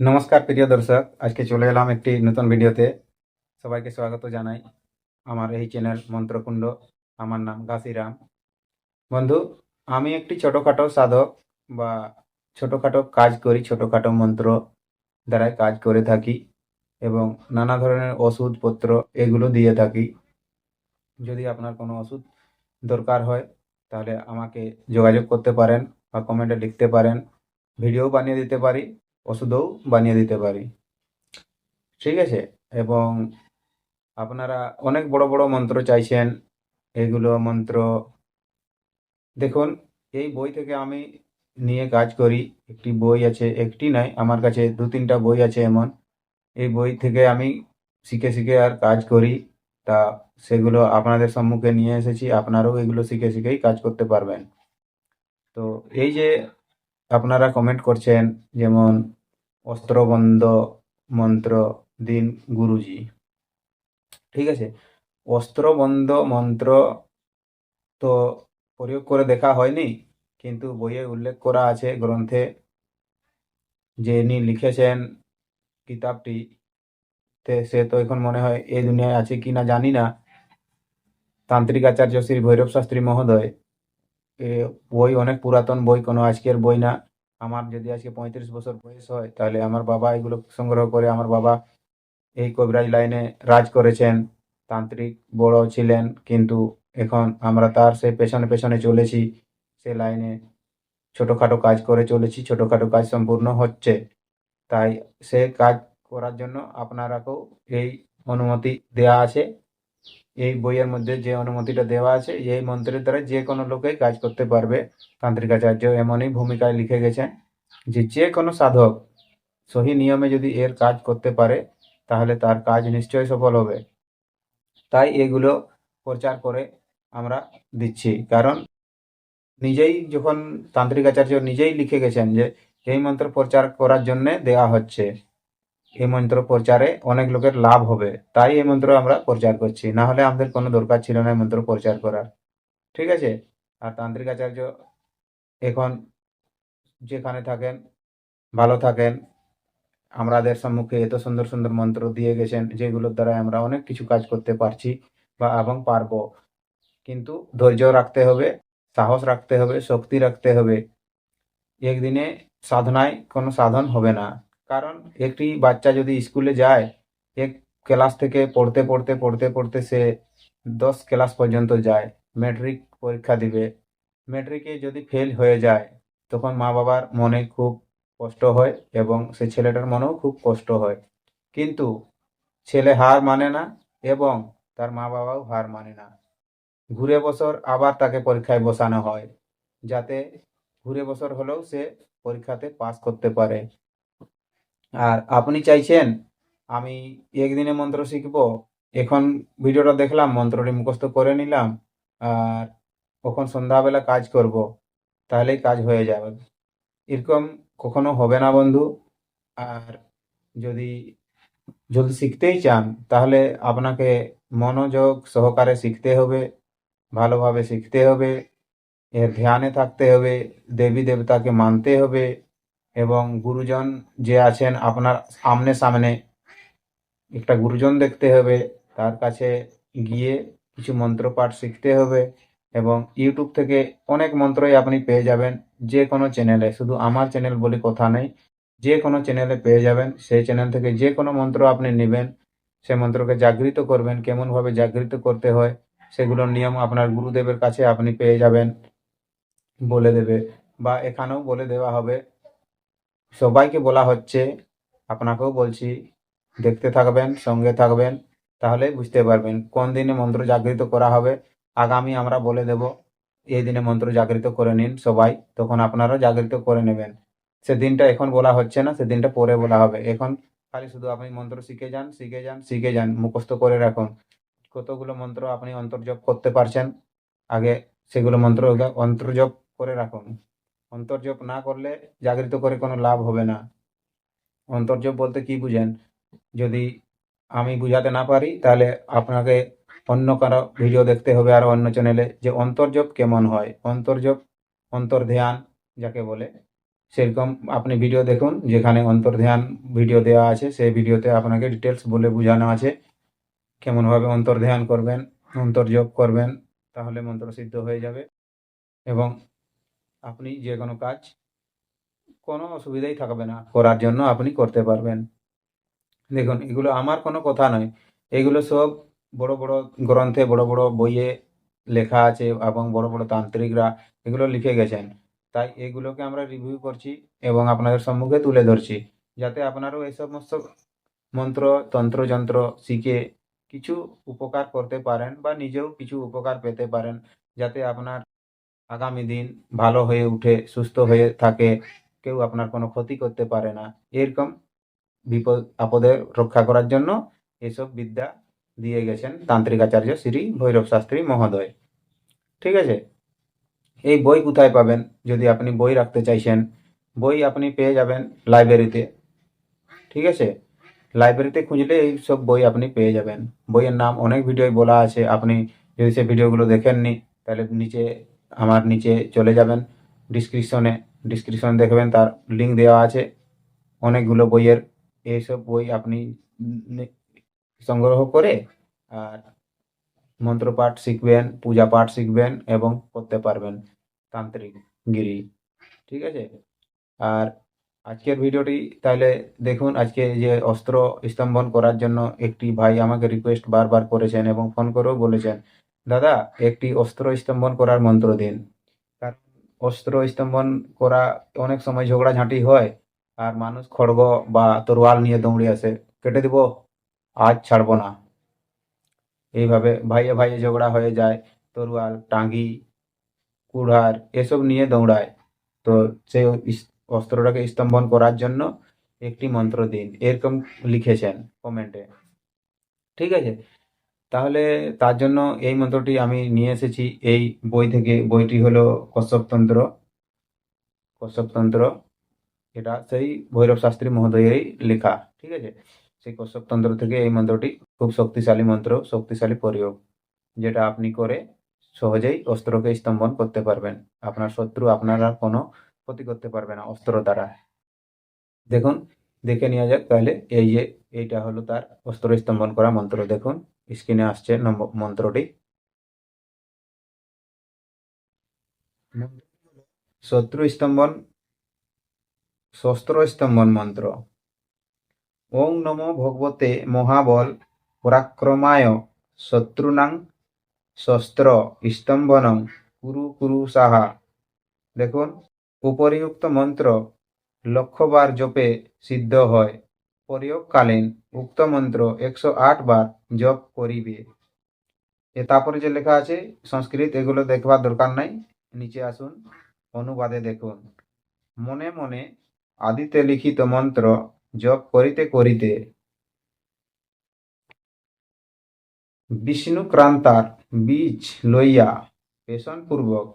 নমস্কার, প্রিয় দর্শক। আজকে চলে এলাম একটি নতুন ভিডিওতে। সবাইকে স্বাগত জানাই আমার এই চ্যানেল মন্ত্রকুণ্ড। আমার নাম গাছিরাম বন্ধু, আমি একটি ছোটোখাটো সাধক বা ছোটোখাটো কাজ করি, ছোটোখাটো মন্ত্র দ্বারাই কাজ করে থাকি এবং নানা ধরনের ওষুধপত্র এগুলো দিয়ে থাকি। যদি আপনার কোনো ওষুধ দরকার হয়, তাহলে আমাকে যোগাযোগ করতে পারেন বা কমেন্টে লিখতে পারেন। ভিডিও বানিয়ে দিতে পারি। ওষুধও বানিয়ে দিতে পারি। ঠিক আছে? এবং আপনারা অনেক বড় বড় মন্ত্র চাইছেন। এগুলো মন্ত্র দেখুন, এই বই থেকে আমি নিয়ে কাজ করি। একটি বই আছে, একটি নয়, আমার কাছে দু তিনটা বই আছে এমন। এই বই থেকে আমি শিখে শিখে আর কাজ করি। তা সেগুলো আপনাদের সম্মুখে নিয়ে এসেছি, আপনারাও এগুলো শিখে শিখেই কাজ করতে পারবেন। তো এই যে আপনারা কমেন্ট করছেন, যেমন অস্ত্রবন্ধ মন্ত্র দিন গুরুজি। ঠিক আছে? অস্ত্রবন্ধ মন্ত্র তো প্রয়োগ করে দেখা হয়নি, কিন্তু বইয়ে উল্লেখ করা আছে গ্রন্থে যে ইনি লিখেছেন কিতাবটি। সে তো এখন মনে হয় এই দুনিয়ায় আছে কি না জানি না। তান্ত্রিক আচার্য শ্রী ভৈরব শাস্ত্রী মহোদয় বই অনেক পুরাতন বই, কোনো আজকের বই না। আমার যদি আজকে পঁয়ত্রিশ বছর বয়স হয়, তাহলে আমার বাবা এগুলো সংগ্রহ করে আমার বাবা এই কবিরাজ লাইনে রাজ করেছেন। তান্ত্রিক বড় ছিলেন, কিন্তু এখন আমরা তার সেই পেছনে পেছনে চলেছি সে লাইনে ছোটোখাটো কাজ করে চলেছি, ছোটোখাটো কাজ সম্পূর্ণ হচ্ছে। তাই সে কাজ করার জন্য আপনারাকেও এই অনুমতি দেওয়া আছে। এই বইয়ের মধ্যে যে অনুমতিটা দেওয়া আছে, এই মন্ত্রের দ্বারা যে কোনো লোকেই কাজ করতে পারবে তান্ত্রিক আচার্য এমনই ভূমিকায় লিখে গেছেন যে যে কোনো সাধক সহি নিয়মে যদি এর কাজ করতে পারে, তাহলে তার কাজ নিশ্চয়ই সফল হবে। তাই এগুলো প্রচার করে আমরা দিচ্ছি। কারণ নিজেই যখন তান্ত্রিক আচার্য নিজেই লিখে গেছেন যে, এই মন্ত্র প্রচার করার জন্যে দেওয়া হচ্ছে। এই মন্ত্র প্রচারে অনেক লোকের লাভ হবে। তাই এই মন্ত্র আমরা প্রচার করছি। না হলে আমাদের কোনো দরকার ছিল না এই মন্ত্র প্রচার করার। ঠিক আছে? আর তান্ত্রিক আচার্য এখন যেখানে থাকেন, ভালো থাকেন। আমাদের সম্মুখে এত সুন্দর সুন্দর মন্ত্র দিয়ে গেছেন, যেগুলোর দ্বারা আমরা অনেক কিছু কাজ করতে পারছি বা এবং পারব। কিন্তু ধৈর্য রাখতে হবে, সাহস রাখতে হবে, শক্তি রাখতে হবে। একদিনে সাধনায় কোনো সাধন হবে না। কারণ একটি বাচ্চা যদি স্কুলে যায় এক ক্লাস থেকে পড়তে পড়তে পড়তে পড়তে সে দশ ক্লাস পর্যন্ত যায় ম্যাট্রিক পরীক্ষা দিবে। ম্যাট্রিকে যদি ফেল হয়ে যায়, তখন মা বাবার মনে খুব কষ্ট হয় এবং সে ছেলেটার মনেও খুব কষ্ট হয়। কিন্তু ছেলে হার মানে না এবং তার মা বাবাও হার মানে না। ঘুরে বছর আবার তাকে পরীক্ষায় বসানো হয়, যাতে ঘুরে বছর হলেও সে পরীক্ষাতে পাস করতে পারে। আর আপনি চাইছেন আমি একদিনে মন্ত্র শিখব। এখন ভিডিওটা দেখলাম, মন্ত্রটি মুখস্থ করে নিলাম, আর কখন সন্ধ্যাবেলা কাজ করব, তাহলেই কাজ হয়ে যাবে। এরকম কখনো হবে না বন্ধু। আর যদি যদি শিখতেই চান, তাহলে আপনাকে মনোযোগ সহকারে শিখতে হবে, ভালোভাবে শিখতে হবে, এর ধ্যানে থাকতে হবে, দেবী দেবতাকে মানতে হবে এবং গুরুজন যে আছেন, আপনার সামনে সামনে একটা গুরুজন দেখতে হবে, তার কাছে গিয়ে কিছু মন্ত্রপাঠ শিখতে হবে এবং ইউটিউব থেকে অনেক মন্ত্রই আপনি পেয়ে যাবেন যে কোনো চ্যানেলে শুধু আমার চ্যানেল বলে কথা নেই, যে কোনো চ্যানেলে পেয়ে যাবেন। সেই চ্যানেল থেকে যে কোনো মন্ত্র আপনি নেবেন, সে মন্ত্রকে জাগৃত করবেন, কেমনভাবে জাগৃত করতে হয় সেগুলোর নিয়ম আপনার গুরুদেবের কাছে আপনি পেয়ে যাবেন বলে দেবে। বা এখানেও বলে দেওয়া হবে সবাইকে বলা হচ্ছে, আপনাকেও বলছি, দেখতে থাকবেন, সঙ্গে থাকবেন, তাহলে বুঝতে পারবেন কোন দিনে মন্ত্র জাগৃত করা হবে। আগামী আমরা বলে দেব, এই দিনে মন্ত্র জাগৃত করে নিন সবাই, তখন আপনারা জাগৃত করে নেবেন। সে দিনটা এখন বলা হচ্ছে না সে দিনটা পরে বলা হবে। এখন খালি শুধু আপনি মন্ত্র শিখে যান শিখে যান শিখে যান, মুখস্থ করে রাখুন। কতগুলো মন্ত্র আপনি অন্তর্জপ করতে পারছেন, আগে সেগুলো মন্ত্র অন্তর্জপ করে রাখুন। অন্তর্জপ না করলে জাগৃত করে কোনো লাভ হবে না। অন্তর্জপ বলতে কি বুঝেন? যদি আমি বুঝাতে না পারি, তাহলে আপনাকে অন্য কারও ভিডিও দেখতে হবে আর অন্য চ্যানেলে যে অন্তর্জপ কেমন হয়। অন্তর্জপ, অন্তর্ধ্যান যাকে বলে, সেরকম আপনি ভিডিও দেখুন, যেখানে অন্তর্ধ্যান ভিডিও দেওয়া আছে, সেই ভিডিওতে আপনাকে ডিটেলস বলে বোঝানো আছে। কেমনভাবে অন্তর্ধ্যান করবেন অন্তর্যোগ করবেন, তাহলে মন্ত্র সিদ্ধ হয়ে যাবে। এবং আপনি যে কোনো কাজ, কোনো অসুবিধাই থাকবে না করার জন্য আপনি করতে পারবেন। দেখুন, এগুলো আমার কোনো কথা নয়। এগুলো সব বড় বড় গ্রন্থে, বড় বড় বইয়ে লেখা আছে এবং বড় বড় তান্ত্রিকরা এগুলো লিখে গেছেন। তাই এগুলোকে আমরা রিভিউ করছি এবং আপনাদের সম্মুখে তুলে ধরছি। যাতে আপনারাও এই সমস্ত মন্ত্র, তন্ত্র, যন্ত্র শিখে কিছু উপকার করতে পারেন বা নিজেও কিছু উপকার পেতে পারেন, যাতে আপনার আগামী দিন ভালো হয়ে উঠে, সুস্থ হয়ে থাকে, কেউ আপনার কোনো ক্ষতি করতে পারে না। এরকম বিপদ, আপদে রক্ষা করার জন্য এসব বিদ্যা দিয়ে গেছেন তান্ত্রিক আচার্য শ্রী ভৈরব শাস্ত্রী মহোদয়। ঠিক আছে? এই বই কোথায় পাবেন? যদি আপনি বই রাখতে চাইছেন, বই আপনি পেয়ে যাবেন লাইব্রেরিতে। ঠিক আছে? লাইব্রেরিতে খুঁজলে এই সব বই আপনি পেয়ে যাবেন। বইয়ের নাম অনেক ভিডিওয় বলা আছে। আপনি যদি সে ভিডিওগুলো দেখেননি, তাহলে নিচে আমার নিচে চলে যাবেন। ডিসক্রিপশনে ডিসক্রিপশন দেখবেন, তার লিঙ্ক দেওয়া আছে। অনেকগুলো বইয়ের, এইসব বই আপনি সংগ্রহ করে, আর মন্ত্রপাঠ শিখবেন, পূজা পাঠ শিখবেন এবং করতে পারবেন তান্ত্রিক গিরি। ঠিক আছে? আর আজকের ভিডিওটি তাহলে দেখুন, আজকে যে অস্ত্র স্তম্ভন করার জন্য একটি ভাই আমাকে রিকোয়েস্ট বারবার করেছেন এবং ফোন করেও বলেছেন দাদা, একটি অস্ত্র স্তম্ভন করার মন্ত্র দিন। কারণ অস্ত্র স্তম্ভন করা অনেক সময় ঝগড়াঝাঁটি হয়, আর মানুষ খড়গ বা তরোয়াল নিয়ে দৌড়ে আসে। কেটে দিব? আজ ছাড়বো না। এইভাবে ভাইয়ে ভাইয়ে ঝগড়া হয়ে যায়, তরোয়াল, টাঙ্গি, কুড়ার, এসব নিয়ে দৌড়ায়। তো সেই অস্ত্রটাকে স্তম্ভন করার জন্য একটি মন্ত্র দিন। এরকম লিখেছেন কমেন্টে। ঠিক আছে? তাহলে তার জন্য এই মন্ত্রটি আমি নিয়ে এসেছি। এই বই থেকে, বইটি হলো কশ্যপতন্ত্র। কশ্যপতন্ত্র, এটা সেই ভৈরব শাস্ত্রী মহোদয়েরই লেখা, ঠিক আছে? সেই কশ্যপতন্ত্র থেকে এই মন্ত্রটি খুব শক্তিশালী মন্ত্র, শক্তিশালী প্রয়োগ, যেটা আপনি করে সহজেই অস্ত্রকে স্তম্ভন করতে পারবেন। আপনার শত্রু আপনার আর কোনো ক্ষতি করতে পারবে না, অস্ত্র দ্বারা। দেখুন, দেখে নেওয়া যাক তাহলে, এই যে এইটা হলো তার অস্ত্র স্তম্ভন করা মন্ত্র। দেখুন স্ক্রিনে আসছে মন্ত্রটি। শত্রু স্তম্ভন, শস্ত্র স্তম্ভন মন্ত্র। ওং নমো ভগবতে মহাবল পরাক্রমায় শত্রুনাং শস্ত্র স্তম্ভনং কুরু কুরু সাহা। দেখুন, উপরিউক্ত মন্ত্র লক্ষবার জপে সিদ্ধ হয়। প্রয়োগকালীন উক্ত মন্ত্র একশো আট বার জপ করিবে। এ তারপরে যে লেখা আছে, সংস্কৃত, এগুলো দেখবার দরকার নাই। নিচে আসুন, অনুবাদে দেখুন। মনে মনে আদিতে লিখিত মন্ত্র জপ করিতে করিতে বিষ্ণুক্রান্তার বীজ লইয়া পেশনপূর্বক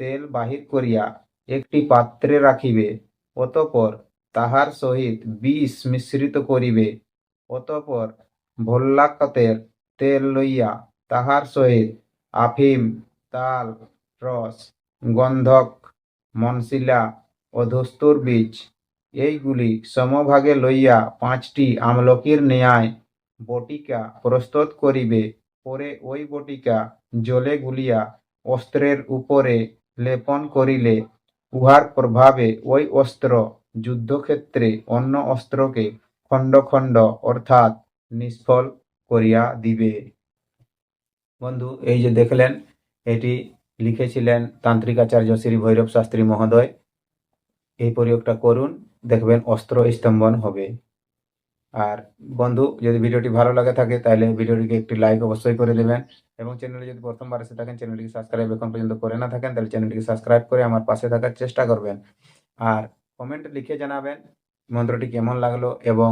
তেল বাহির করিয়া একটি পাত্রে রাখিবে, অতঃপর তাহার সহিত বিষ মিশ্রিত করিবে। অতঃপর ভোল্লাকতের তেল লইয়া তাহার সহিত আফিম, তাল, রস, গন্ধক, মনশিলা ও ধস্তুর বীজ, এইগুলি সমভাগে লইয়া পাঁচটি আমলকির ন্যায় বটিকা প্রস্তুত করিবে। পরে ওই বটিকা জলে গুলিয়া অস্ত্রের উপরে লেপন করিলে, উহার প্রভাবে ওই অস্ত্র যুদ্ধক্ষেত্রে অন্য অস্ত্রকে খণ্ড খণ্ড অর্থাৎ নিষ্ফল করিয়া দিবে। বন্ধু, এই যে দেখলেন, এটি লিখেছিলেন তান্ত্রিক আচার্য শ্রী ভৈরব শাস্ত্রী মহোদয়। এই প্রয়োগটা করুন, দেখবেন অস্ত্র স্তম্ভন হবে। আর বন্ধু, যদি ভিডিওটি ভালো লাগে থাকে, তাহলে ভিডিওটিকে একটি লাইক অবশ্যই করে দেবেন। এবং চ্যানেলে যদি প্রথমবার এসে থাকেন চ্যানেলটিকে সাবস্ক্রাইব এখন পর্যন্ত করে না থাকেন, তাহলে চ্যানেলটিকে সাবস্ক্রাইব করে আমার পাশে থাকার চেষ্টা করবেন। আর কমেন্ট লিখে জানাবেন মন্ত্রটি কেমন লাগল এবং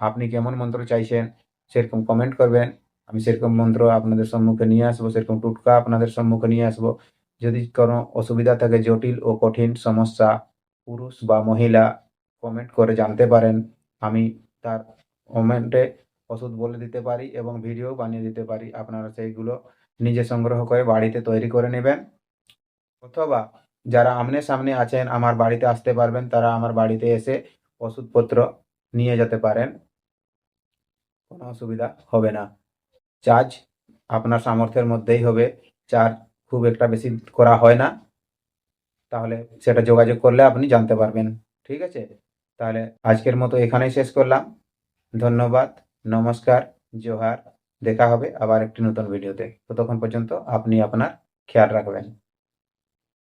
আপনি কেমন মন্ত্র চাইছেন, সেরকম কমেন্ট করবেন। আমি সেরকম মন্ত্র আপনাদের সম্মুখে নিয়ে আসব, সেরকম টুটকা আপনাদের সম্মুখে নিয়ে আসব। যদি কোনো অসুবিধা থাকে, জটিল ও কঠিন সমস্যা, পুরুষ বা মহিলা, কমেন্ট করে জানতে পারেন। আমি তার কমেন্টে ওষুধ বলে দিতে পারি এবং ভিডিও বানিয়ে দিতে পারি। আপনারা সেইগুলো নিজে সংগ্রহ করে বাড়িতে তৈরি করে নেবেন। অথবা যারা আমনে সামনে আছেন, আমার বাড়িতে আসতে পারবেন, তারা আমার বাড়িতে এসে ওষুধপত্র নিয়ে যেতে পারেন। কোনো অসুবিধা হবে না। চার্জ আপনার সামর্থ্যের মধ্যেই হবে। চার্জ খুব একটা বেশি করা হয় না। তাহলে সেটা যোগাযোগ করলে আপনি জানতে পারবেন। ঠিক আছে? তাহলে আজকের মতো এখানেই শেষ করলাম। ধন্যবাদ, নমস্কার, জোহার। দেখা হবে আবার একটি নতুন ভিডিওতে। ততক্ষণ পর্যন্ত আপনি আপনার খেয়াল রাখবেন।